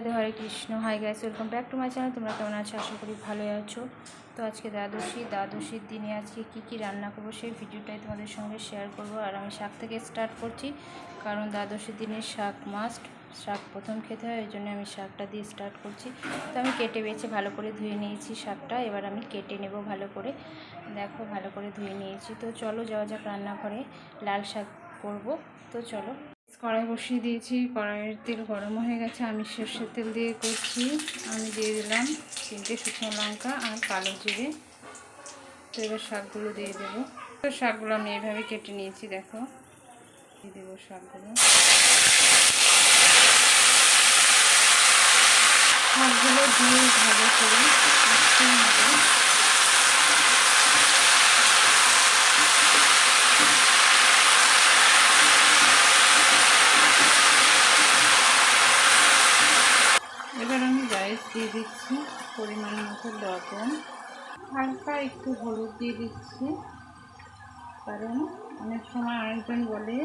Radhe Hare Krishna, hi guys, welcome back to my channel. তোমরা কেমন আছো? আশা করি ভালোই আছো। তো আজকে দ্বাদশী, দ্বাদশীর দিনে আজকে কি কি রান্না করব সেই ভিডিওটাই তোমাদের সঙ্গে শেয়ার করব। আর আমি শাক থেকে স্টার্ট করছি, কারণ দ্বাদশীর দিনে শাক মাস্ট শাক প্রথম খেতে হয়, ওই জন্য আমি শাকটা দিয়ে স্টার্ট করছি। তো আমি কেটে বেছে ভালো করে ধুয়ে নিয়েছি শাকটা, এবার আমি কেটে নেব ভালো করে। দেখো, ভালো করে ধুয়ে নিয়েছি। তো চলো যাওয়া যাক রান্নাঘরে, লাল শাক করব। তো চলো। কড়াই বসিয়ে দিয়েছি, কড়াইয়ের তেল গরম হয়ে গেছে। আমি সর্ষের তেল দিয়ে করছি। আমি দিয়ে দিলাম তিনটে শুকনো লঙ্কা আর কালো জিরে। তো এবার শাকগুলো দিয়ে দেবো। তো শাকগুলো আমি এইভাবে কেটে নিয়েছি, দেখো। দিয়ে দেবো শাকগুলো। শাকগুলো দিয়ে ভালো করে মিশিয়ে নেব এবার আমি রাইস দিয়ে দিচ্ছি, পরিমাণ মতো লবণ। হালকা একটু হলুদ দিয়ে দিচ্ছি, কারণ অনেক সময় অনেকজন বলে,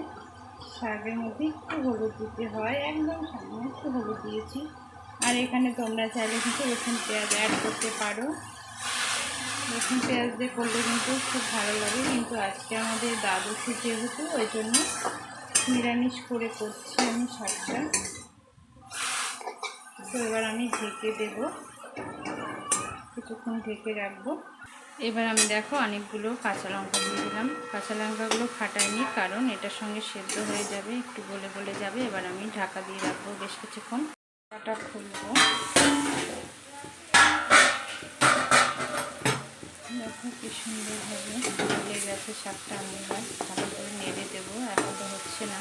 শাকের মধ্যে একটু হলুদ দিতে হয়। একদম সামনে একটু হলুদ দিয়েছি। আর এখানে তোমরা চাইলে কিন্তু রসুন পেঁয়াজ অ্যাড করতে পারো। রসুন পেঁয়াজ দিয়ে করলে কিন্তু খুব ভালো লাগে, কিন্তু আজকে আমাদের দ্বাদশী যেহেতু, ওই জন্য নিরামিষ করে করছি আমি শাকটা। তো এবার আমি ঢেকে দেব। কিছুক্ষণ ঢেকে রাখব। এবার আমি দেখো অনেকগুলো কাঁচা লঙ্কা দিয়ে দিলাম। কাঁচা লঙ্কাগুলো ফাটাইনি কারণ এটার সঙ্গে সেদ্ধ হয়ে যাবে, একটু গলে গলে যাবে। এবার আমি ঢাকা দিয়ে রাখব বেশ কিছুক্ষণ। ঢাকাটা খুলবো। দেখো কি সুন্দরভাবে গলে গেছে শাকটা। আমি এবার ভালো করে নেড়ে দেবো এখন তো হচ্ছে না।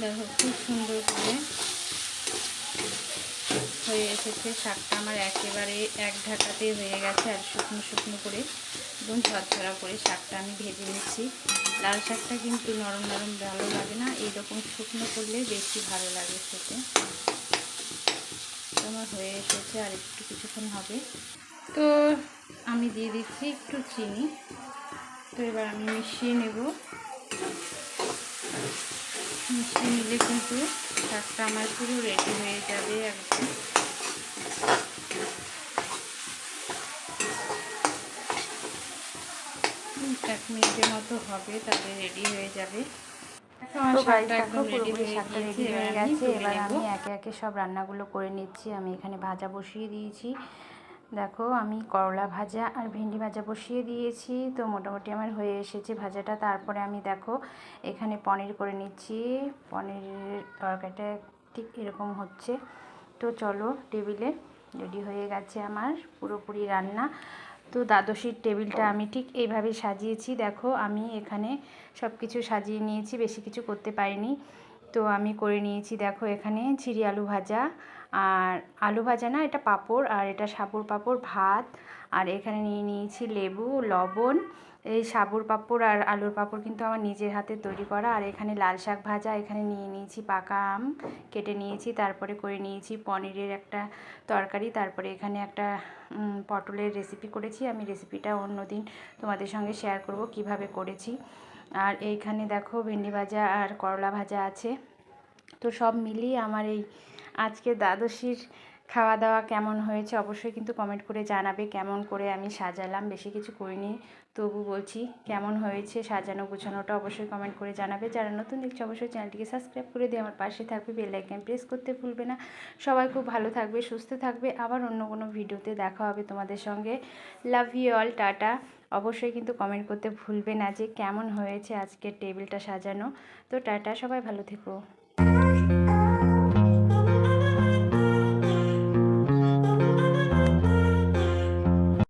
দেখো খুব সুন্দর করে হয়ে এসেছে, শাকটা আমার একেবারে এক ঢাকাতেই হয়ে গেছে আর শুকনো শুকনো করে একদম ঝরঝরা করে শাকটা আমি ভেজে নিচ্ছি। লাল শাকটা কিন্তু নরম নরম ভালো লাগে না, এইরকম শুকনো করলে বেশি ভালো লাগে খেতে। আমার হয়ে এসেছে আর একটু কিছুক্ষণ হবে। তো আমি দিয়ে দিচ্ছি একটু চিনি। তো এবার আমি মিশিয়ে নেব। মিশিয়ে নিলে কিন্তু শাকটা আমার পুরো রেডি হয়ে যাবে একদম। এক মিনিটের মতো হবে তারপরে রেডি হয়ে যাবে। এবার আমি একে একে সব রান্নাগুলো করে নিচ্ছি। আমি এখানে ভাজা বসিয়ে দিয়েছি। দেখো আমি করলা ভাজা আর ভেন্ডি ভাজা বসিয়ে দিয়েছি। তো মোটামুটি আমার হয়ে এসেছে ভাজাটা। তারপরে আমি দেখো এখানে পনির করে নিচ্ছি। পনিরের তরকারিটা ঠিক এরকম হচ্ছে। তো চলো টেবিলে রেডি হয়ে গেছে আমার পুরোপুরি রান্না। তো দ্বাদশীর টেবিলটা আমি ঠিক এইভাবে সাজিয়েছি। দেখো, আমি এখানে সব কিছু সাজিয়ে নিয়েছি, বেশি কিছু করতে পারিনি। তো আমি করে নিয়েছি, দেখো, এখানে ঝিরি আলু ভাজা। আর আলু ভাজা না, এটা পাঁপড়, আর এটা সাপুর পাপড়, ভাত। আর এখানে নিয়ে নিয়েছি লেবু, লবণ। এই সাবুর পাঁপড় আর আলুর পাঁপড় কিন্তু আমার নিজের হাতে তৈরি করা। আর এখানে লাল শাক ভাজা, এখানে নিয়ে নিয়েছি পাকা আম, কেটে নিয়েছি, তারপরে করে নিয়েছি পনিরের একটা তরকারি, তারপরে এখানে একটা পটলের রেসিপি করেছি। আমি রেসিপিটা অন্য দিন তোমাদের সঙ্গে শেয়ার করব কীভাবে করেছি। আর এইখানে দেখো ভেন্ডি ভাজা আর করলা ভাজা আছে। তো সব মিলিয়ে আমার এই আজকে দ্বাদশীর খাওয়া দাওয়া কেমন হয়েছে অবশ্যই কিন্তু কমেন্ট করে জানাবে। কেমন করে আমি সাজালাম, বেশি কিছু করিনি। তবু বলছি, কেমন হয়েছে সাজানো গুছানোটা অবশ্যই কমেন্ট করে জানাবে। যারা নতুন দেখছে অবশ্যই চ্যানেলটিকে সাবস্ক্রাইব করে দিয়ে আমার পাশে থাকবে বেল প্রেস করতে ভুলবে না। সবাই খুব ভালো থাকবে, সুস্থ থাকবে। আবার অন্য কোনো ভিডিওতে দেখা হবে তোমাদের সঙ্গে। Love you all tata. অবশ্যই কিন্তু কমেন্ট করতে ভুলবে না যে কেমন হয়েছে আজকের টেবিলটা সাজানো। তো টাটা, সবাই ভালো থেকো।